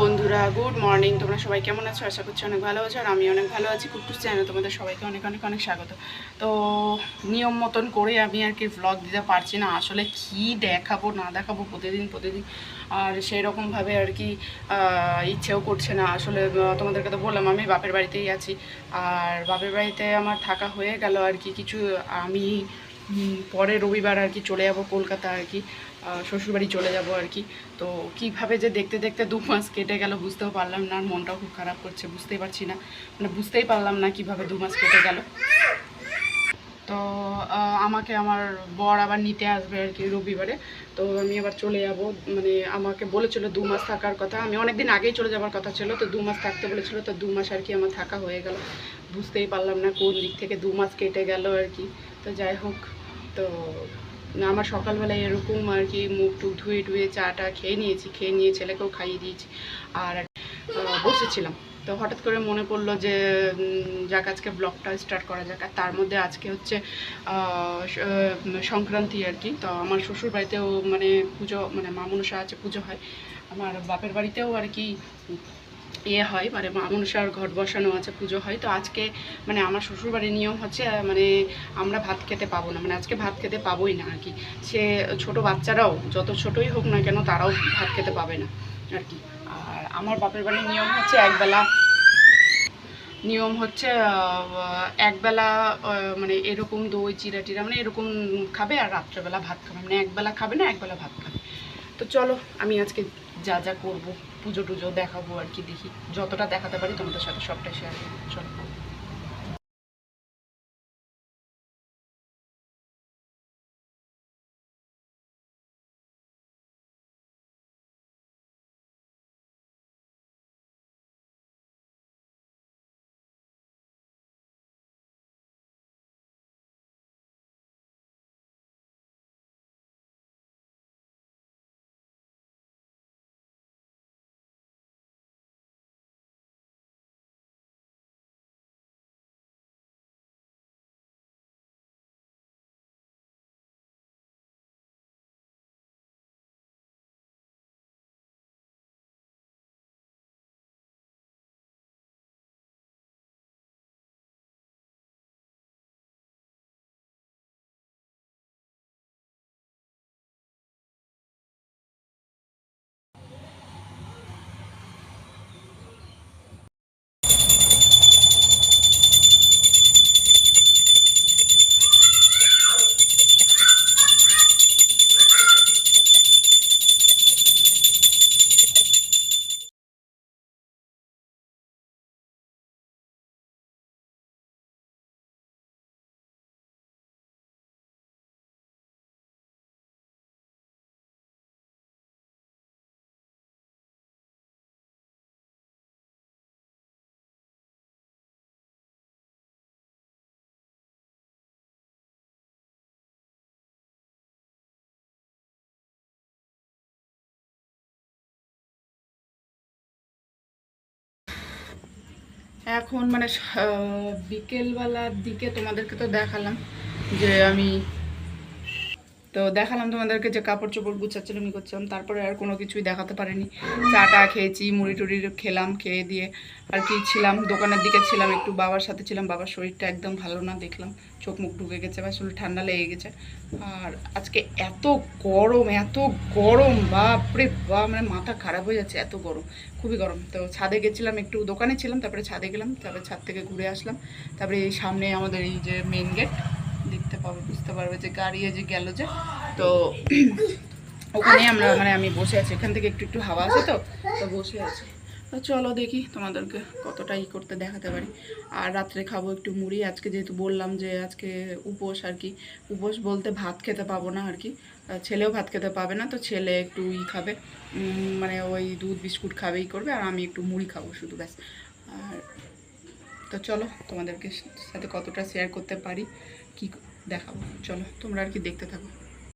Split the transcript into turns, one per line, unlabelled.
বন্ধুরা good morning তোমরা সবাই কেমন আছো? আশা করছি অনেক ভালো আছো আর আমি অনেক ভালো আছি। কুটুস চ্যানেল তোমাদের সবাইকে অনেক অনেক অনেক স্বাগত। তো নিয়ম মতন করে আমি আর কি ভ্লগ দিতে পারছি না। আসলে কি দেখাবো, না দেখাবো, প্রতিদিন প্রতিদিন আর সেই রকমভাবে আর কি ইচ্ছেও করছে না। আসলে তোমাদেরকে তো বললাম, আমি বাপের বাড়িতেই আছি। আর বাপের বাড়িতে আমার থাকা হয়ে গেল আর কি। কিছু আমি পরে রবিবার আর কি চলে যাব কলকাতা আর কি। শ্বশুরবাড়ি চলে যাব আর কি। তো কীভাবে যে দেখতে দেখতে দু মাস কেটে গেল বুঝতেও পারলাম না, আর মনটাও খুব খারাপ করছে, বুঝতেই পারছি না। মানে বুঝতেই পারলাম না কীভাবে দু মাস কেটে গেল। তো আমাকে আমার বর আবার নিতে আসবে আর কি রবিবারে। তো আমি আবার চলে যাব মানে আমাকে বলেছিল দু মাস থাকার কথা। আমি অনেক দিন আগেই চলে যাওয়ার কথা ছিল, তো দু মাস থাকতে বলেছিল, তো দু মাস আর কি আমার থাকা হয়ে গেল। বুঝতেই পারলাম না কোন দিক থেকে দু মাস কেটে গেল আর কি। তো যাই হোক, তো আমার সকালবেলায় এরকম আর কি মুখ টুক ধুয়ে টুয়ে চাটা খেয়ে নিয়েছি, খেয়ে নিয়ে ছেলেকেও খাইয়ে দিয়েছি আর বসেছিলাম। তো হঠাৎ করে মনে পড়ল যে যাক আজকে ব্লগটা স্টার্ট করা যাক। আর তার মধ্যে আজকে হচ্ছে সংক্রান্তি আর কি। তো আমার শ্বশুর বাড়িতেও মানে পুজো মানে মা মনসা আছে, পুজো হয়। আমার বাপের বাড়িতেও আর কি ইয়ে হয় মানে মা মনসার ঘট বসানো আছে, পুজো হয়। তো আজকে মানে আমার শ্বশুরবাড়ির নিয়ম হচ্ছে মানে আমরা ভাত খেতে পাবো না মানে আজকে ভাত খেতে পাবোই না আর কি। সে ছোট বাচ্চারাও, যত ছোটই হোক না কেন, তারাও ভাত খেতে পাবে না আর কি। আর আমার বাপের বাড়ির নিয়ম হচ্ছে একবেলা, নিয়ম হচ্ছে একবেলা মানে এরকম দই চিরা টিরা মানে এরকম খাবে আর রাত্রেবেলা ভাত খাবে। মানে একবেলা খাবে না, একবেলা ভাত খাবে। তো চলো, আমি আজকে যা যা করব, পুজো টুজো দেখাবো আর কি দেখি। যতটা দেখাতে পারি তোমাদের সাথে সবটাই শেয়ার করব। চলো। এখন মানে বিকেলবেলার দিকে তোমাদেরকে তো দেখালাম যে আমি তো দেখালাম তোমাদেরকে যে কাপড় চোপড় গুছাচ্ছিলাম করছিলাম। তারপরে আর কোনো কিছুই দেখাতে পারিনি। চা টা খেয়েছি, মুড়ি টুড়ি খেলাম, খেয়ে দিয়ে আর কি ছিলাম। দোকানের দিকে ছিলাম, একটু বাবার সাথে ছিলাম। বাবার শরীরটা একদম ভালো না, দেখলাম চোখ মুখ ঢুকে গেছে, বা শরীর ঠান্ডা লেগে গেছে। আর আজকে এত গরম এত গরম, বাপরে বা মানে মাথা খারাপ হয়ে যাচ্ছে এত গরম, খুবই গরম। তো ছাদে গেছিলাম, একটু দোকানে ছিলাম, তারপরে ছাদে গেলাম, তারপরে ছাদ থেকে ঘুরে আসলাম। তারপরে এই সামনে আমাদের এই যে মেন গেট দেখতে পাবে, বুঝতে পারবে যে গাড়ি যে গেল যে। তো ওখানে আমরা মানে আমি বসে আছি, এখান থেকে একটু একটু হাওয়া আছে তো তো বসে আছি। তো চলো দেখি তোমাদেরকে কতটা ই করতে দেখাতে পারি। আর রাত্রে খাব একটু মুড়ি, আজকে যেহেতু বললাম যে আজকে উপোস আর কি। উপোস বলতে ভাত খেতে পাবো না আর কি। ছেলেও ভাত খেতে পাবে না, তো ছেলে একটু ই খাবে। মানে ওই দুধ বিস্কুট খাবেই করবে, আর আমি একটু মুড়ি খাব শুধু, ব্যাস। আর তো চলো তোমাদেরকে সাথে কতটা শেয়ার করতে পারি। কি দেখাবো? চলো তোমরা আর কি দেখতে থাকো।